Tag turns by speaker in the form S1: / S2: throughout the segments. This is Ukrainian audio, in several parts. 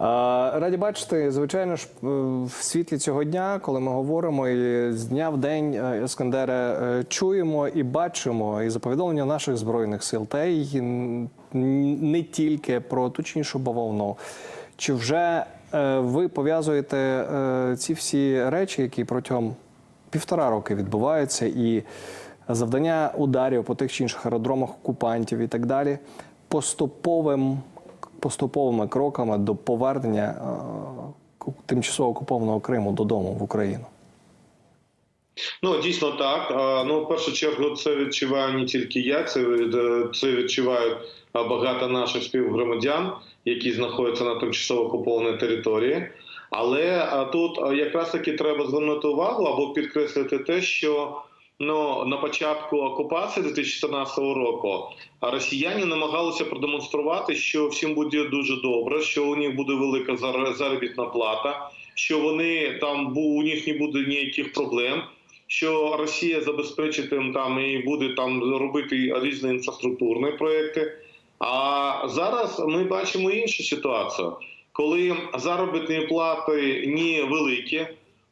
S1: Раді бачити, звичайно ж, е, в світлі цього дня, коли ми говоримо і з дня в день е, Іскандере е, чуємо і бачимо і за повідомлення наших збройних сил, та й не тільки про іншу бавовну. Чи вже ви пов'язуєте ці всі речі, які протягом півтора роки відбуваються, і завдання ударів по тих чи інших аеродромах окупантів і так далі, поступовим, поступовими кроками до повернення е, тимчасово окупованого Криму додому в Україну.
S2: Ну дійсно так. Ну, в першу чергу, це відчуваю не тільки я, це е, це відчувають багато наших співгромадян, які знаходяться на тимчасово окупованій території. Але тут якраз таки треба звернути увагу або підкреслити те, що ну на початку окупації 2014 року росіяни намагалися продемонструвати, що всім буде дуже добре, що у них буде велика зар- заробітна плата, що вони там у них не буде ніяких проблем що Росія забезпечить їм там і буде там робити різні інфраструктурні проекти. А зараз ми бачимо іншу ситуацію, коли заробітні плати невеликі,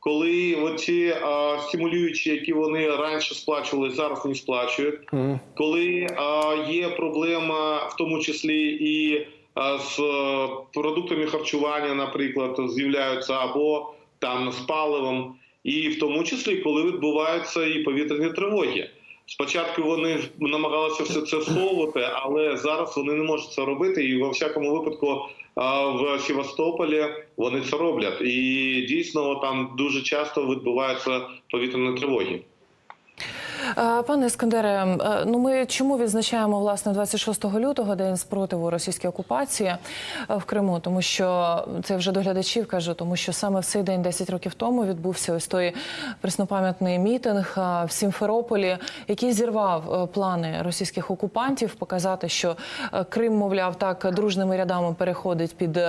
S2: коли оці а, стимулюючі, які вони раніше сплачували, зараз не сплачують,
S1: mm.
S2: коли а, є проблема, в тому числі і а, з е, продуктами харчування, наприклад, з'являються або там з паливом, і в тому числі коли відбуваються і повітряні тривоги. Спочатку вони намагалися все це сховувати, але зараз вони не можуть це робити. І во всякому випадку в Севастополі вони це роблять. І дійсно там дуже часто відбуваються повітряні тривоги.
S3: Е, Пане Іскандере, е, ну ми чому відзначаємо власне 26 лютого день спротиву російській окупації е, в Криму? Тому що це вже до глядачів кажу, тому що саме в цей день, 10 років тому, відбувся ось той преснопам'ятний мітинг в Сімферополі, який зірвав плани російських окупантів показати, що Крим, мовляв, так дружними рядами переходить під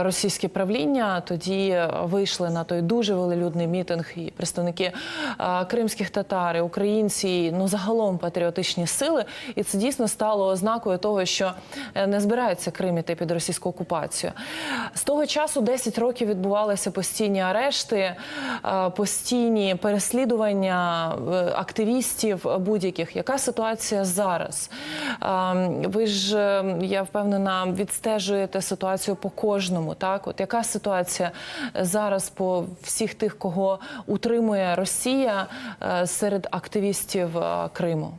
S3: російське правління. Тоді вийшли на той дуже велелюдний мітинг і представники кримських татар, і українці, ну загалом патріотичні сили, і це дійсно стало ознакою того, що е, не збирається Крим іти під російську окупацію. З того часу 10 років відбувалися постійні арешти, е, постійні переслідування е, активістів будь-яких. Яка ситуація зараз? Е, Ви ж я впевнена, відстежуєте ситуацію по кожному. Так, от яка ситуація зараз по всіх тих, кого утримує Росія серед активістів е, Криму?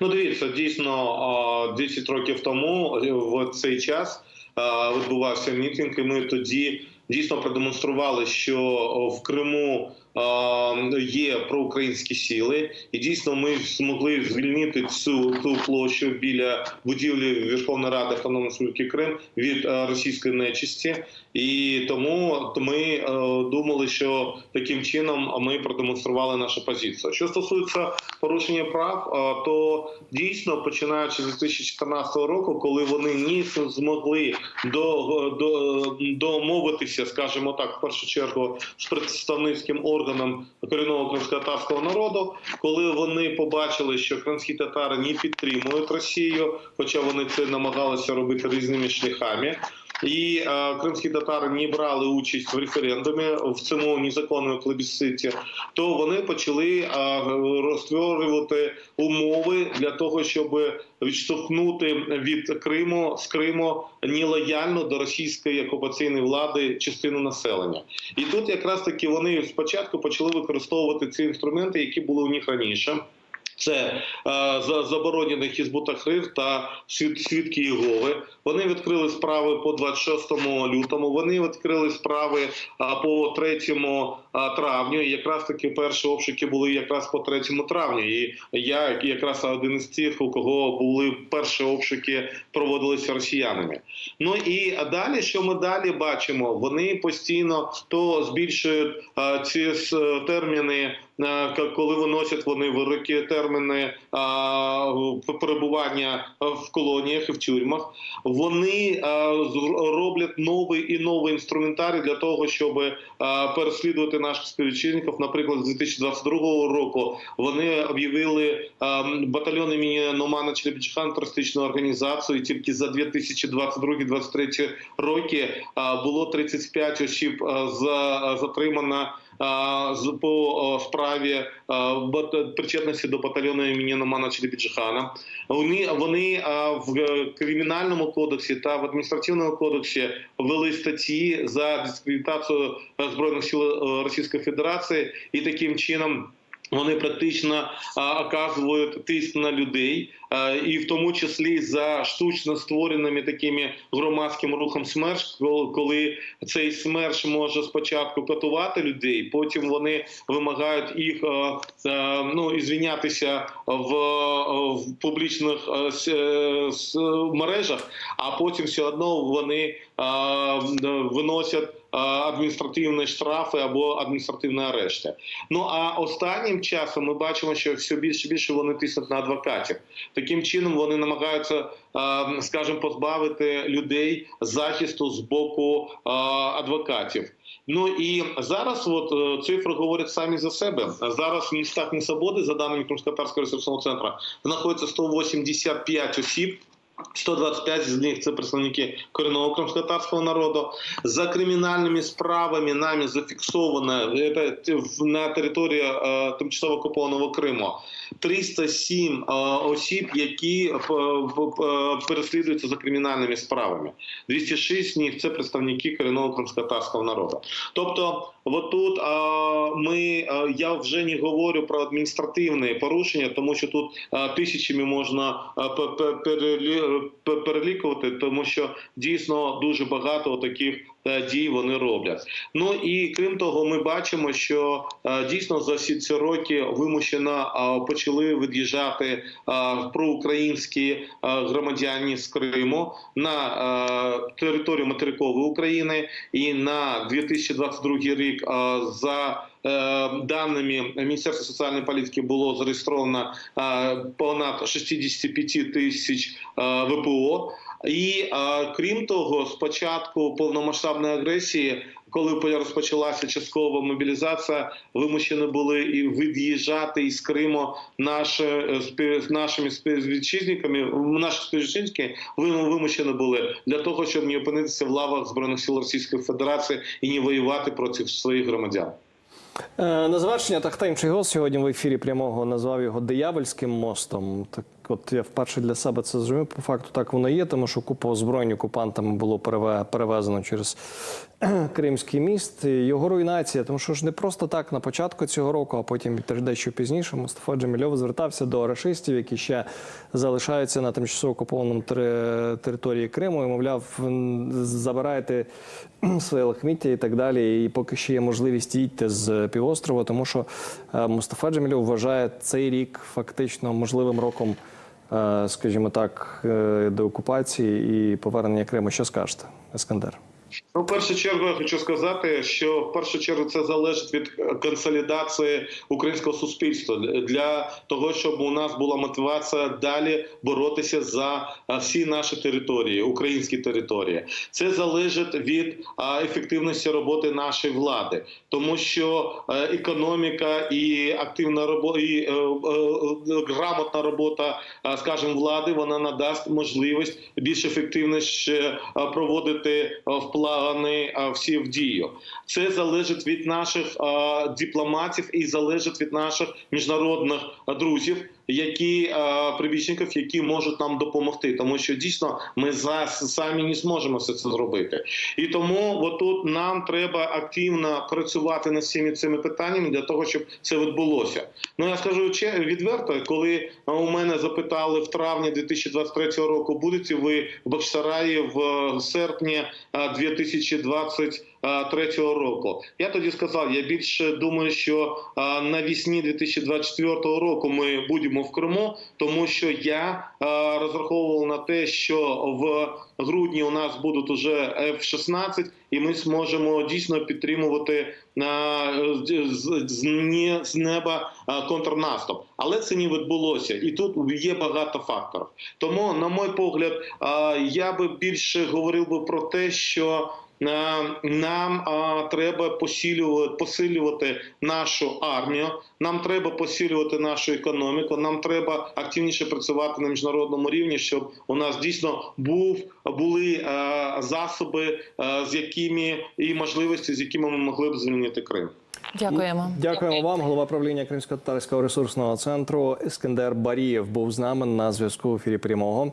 S2: Ну, дивіться, дійсно, а, 10 років тому е, в цей час відбувався мітинг, і ми тоді дійсно продемонстрували, що в Криму є проукраїнські сили, і дійсно ми змогли звільнити цю ту площу біля будівлі Верховної Ради Автономної Республіки Крим від е, російської нечисті. І тому ми е, думали, що таким чином ми продемонстрували нашу позицію. Що стосується порушення прав, е, то дійсно починаючи з 2014 року, коли вони не змогли до, до, домовитися, скажімо так, в першу чергу з представницьким органом корінного кримськотатарського народу, коли вони побачили, що кримські татари не підтримують Росію, хоча вони це намагалися робити різними шляхами. І е, кримські татари не брали участь в референдумі в цьому незаконному плебісциті, то вони почали е, розтворювати умови для того, щоб відштовхнути від Криму з Криму нелояльно до російської окупаційної влади частину населення. І тут якраз таки вони спочатку почали використовувати ці інструменти, які були у них раніше. Це е, за заборонений Хізбут Тахрир та свідки Єгови. Вони відкрили справи по 26 лютому. Вони відкрили справи по 3 травню. І якраз таки перші обшуки були якраз по 3 травню. І я якраз один із тих, у кого були перші обшуки, проводилися росіянами. Ну і далі, що ми далі бачимо? Вони постійно то збільшують ці терміни коли виносять вони вироки терміни перебування в колоніях і в тюрмах, вони з- роблять новий і новий інструментарій для того, щоб переслідувати наших співвітчизників. Наприклад, з 2022 року вони об'явили батальйон імені Номана Челебіджхан терористичною організацією. Тільки за 2022-2023 роки було 35 осіб затримано по справі причетності до батальйону імені Номана Челебіджихана. Вони вони в е, кримінальному кодексі та в адміністративному кодексі ввели статті за дискредитацію збройних сил е, Російської Федерації, і таким чином. Вони практично а, оказують тиск на людей, а, і в тому числі за штучно створеними такими громадським рухом СМЕРШ, кол- коли цей СМЕРШ може спочатку катувати людей, потім вони вимагають їх е, е, ну ізвінятися в, в публічних е, с- е, с- мережах, а потім все одно вони е, виносять адміністративні штрафи або адміністративні арешти. Ну а останнім часом ми бачимо, що все більше більше вони тиснуть на адвокатів. Таким чином вони намагаються, скажімо, позбавити людей захисту з боку адвокатів. Ну і зараз от е, цифри говорять самі за себе. Зараз в містах Несвободи, за даними Кримськотарського ресурсного центру, знаходиться 185 осіб. 125 з них це представники корінного кримськотарського народу. За кримінальними справами нами зафіксовано е, в- на території е, тимчасово окупованого Криму 307 е, осіб, які е, переслідуються за кримінальними справами. 206 з них це представники корінного кримськотарського народу. Тобто, отут ми я вже не говорю про адміністративне порушення, тому що тут тисячами можна пе- пе- перелі- пе- перелікувати, тому що дійсно дуже багато таких дій вони роблять. Ну і крім того, ми бачимо, що е, дійсно за всі ці роки вимушено е, почали від'їжджати е, проукраїнські е, громадяни з Криму на е, територію материкової України, і на 2022 рік е, за е, Даними Міністерства соціальної політики було зареєстровано е, понад 65 тисяч е, ВПО. І крім того, з початку повномасштабної агресії, коли розпочалася часткова мобілізація, вимушені були і від'їжджати із Криму наші нашими співвітчизниками. Наші співвітчизники вим- вимушені були для того, щоб не опинитися в лавах збройних сил Російської Федерації і не воювати проти своїх громадян.
S1: Е, На завершення Тахтайм Чайгос сьогодні в ефірі прямого назвав його диявольським мостом. Так, от я вперше для себе це зрозумів. По факту так воно є, тому що купа озброєнь окупантами було переве- перевезено через Кримський міст. Його руйнація, тому що ж не просто так на початку цього року, а потім дещо пізніше. Мустафа Джемільов звертався до рашистів, які ще залишаються на тимчасово окупованому тери- території Криму, і мовляв, забирайте своє лахміття і так далі. І поки ще є можливість їдьте з півострова, тому що е, Мустафа Джемілєв вважає цей рік фактично можливим роком, скажімо так, е, деокупації і повернення Криму. Що скажете, Ескандер?
S2: Ну, в першу чергу я хочу сказати, що в першу чергу це залежить від е, консолідації українського суспільства для того, щоб у нас була мотивація далі боротися за е, всі наші території, українські території. Це залежить від е, ефективності роботи нашої влади, тому що економіка і активна робота і грамотна робота, скажімо, влади, вона надасть можливість більш ефективніше проводити е, е, всі в дію. Це залежить від наших дипломатів і залежить від наших міжнародних друзів, які е, прибічників, які можуть нам допомогти, тому що дійсно ми за самі не зможемо все це зробити, і тому отут нам треба активно працювати над всіми цими питаннями для того, щоб це відбулося. Ну я скажу відверто, коли е, у мене запитали в травні 2023 року, будете ви в Бахчисараї в е, серпні е, 2020 року, Е, 2023 року. Я тоді сказав, я більше думаю, що е, навісні 2024 року ми будемо в Криму, тому що я е, розраховував на те, що в грудні у нас будуть уже F-16, і ми зможемо дійсно підтримувати з неба контрнаступ. Але це не відбулося, і тут є багато факторів. Тому, на мой погляд, я би більше говорив би про те, що нам е, треба посилювати, посилювати нашу армію. Нам треба посилювати нашу економіку. Нам треба активніше працювати на міжнародному рівні, щоб у нас дійсно був були е, засоби, е, з якими і можливості, з якими ми могли б звільнити Крим.
S3: Дякуємо.
S1: Дякуємо вам. Голова правління Кримсько-татарського ресурсного центру Ескендер Барієв був з нами на зв'язку в ефірі прямого.